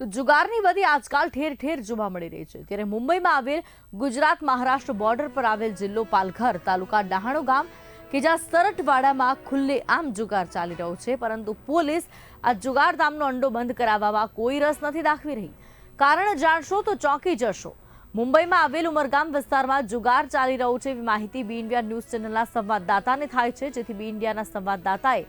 તો જુગારની બધી આજકાલ ઠેર ઠેર જોવા મળી રહી છે. ત્યારે મુંબઈમાં આવેલ ગુજરાત મહારાષ્ટ્ર બોર્ડર પર આવેલ જિલ્લો પાલઘર તાલુકા ડહાણુ ગામ કે જ્યાં સરટવાડામાં ખુલ્લે આમ જુગાર ચાલી રહ્યો છે, પરંતુ પોલીસ આ જુગાર ધામનો અંડો બંધ કરાવવામાં કોઈ રસ નથી દાખવી રહી. કારણ જાણશો તો ચોંકી જશો. મુંબઈમાં આવેલ ઉમરગામ વિસ્તારમાં જુગાર ચાલી રહ્યો છે એવી માહિતી બી ઇન્ડિયા ન્યૂઝ ચેનલના સંવાદદાતાને થાય છે, જેથી બી ઇન્ડિયાના સંવાદદાતાએ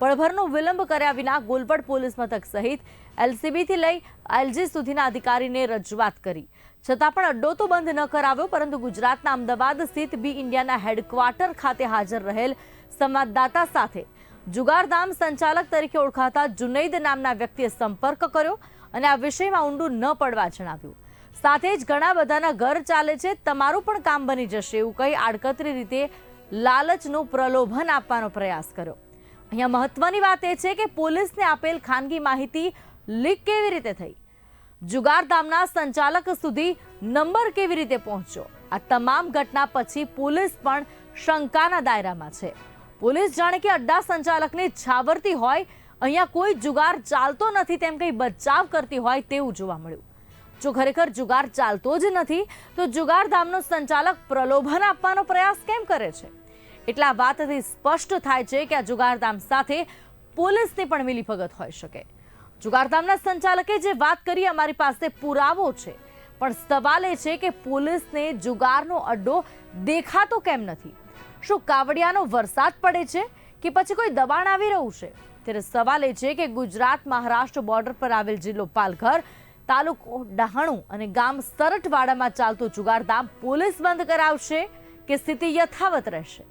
પળભરનો વિલંબ કર્યા વિના ગોલપડ પોલીસ મથક સહિત એલસીબીથી લઈ એલજી સુધીના અધિકારીને રજૂઆત કરી. છતાં પણ અડ્ડો તો બંધ ન કરાવ્યો, પરંતુ ગુજરાતના અમદાવાદ સ્થિત બી ઇન્ડિયાના હેડક્વાર્ટર ખાતે હાજર રહેલ સંવાદદાતા સાથે જુગારધામ સંચાલક તરીકે ઓળખાતા જુનૈદ નામના વ્યક્તિએ સંપર્ક કર્યો અને આ વિષયમાં ઊંડું ન પડવા જણાવ્યું. સાથે જ ઘણા બધાના ઘર ચાલે છે, તમારું પણ કામ બની જશે એવું કહી આડકતરી રીતે લાલચનું પ્રલોભન આપવાનો પ્રયાસ કર્યો. અહીંયા મહત્વની વાત એ છે કે પોલીસને આપેલ ખાનગી માહિતી લીક કેવી રીતે થઈ? જુગારધામના સંચાલક સુધી નંબર કેવી રીતે પહોંચ્યો? આ તમામ ઘટના પછી પોલીસ પણ શંકાના દાયરામાં છે. પોલીસ જાણે કે અડ્ડા સંચાલકને છાવરતી હોય, અહીંયા કોઈ જુગાર ચાલતો નથી તેમ કંઈ બચાવ કરતી હોય તેવું જોવા મળ્યું. જો ખરેખર જુગાર ચાલતો જ નથી, તો જુગારધામનો સંચાલક પ્રલોભન આપવાનો પ્રયાસ કેમ કરે છે? એટલા વાતથી સ્પષ્ટ થાય છે કે આ જુગારધામ સાથે પોલીસની પણ મિલીભગત હોઈ શકે. જુગારધામના સંચાલકે જે વાત કરી, અમારી પાસે પુરાવો છે. પણ સવાલ એ છે કે પોલીસને જુગારનો અડ્ડો દેખાતો કેમ નથી? શું કાવડિયાનો વરસાદ પડે છે કે પછી કોઈ દબાણ આવી રહ્યું છે? ત્યારે સવાલ એ છે કે ગુજરાત મહારાષ્ટ્ર બોર્ડર પર આવેલ જિલ્લો પાલઘર, તાલુકો ડહાણુ અને ગામ સરટવાડામાં ચાલતું જુગારધામ પોલીસ બંધ કરાવશે કે સ્થિતિ યથાવત રહેશે?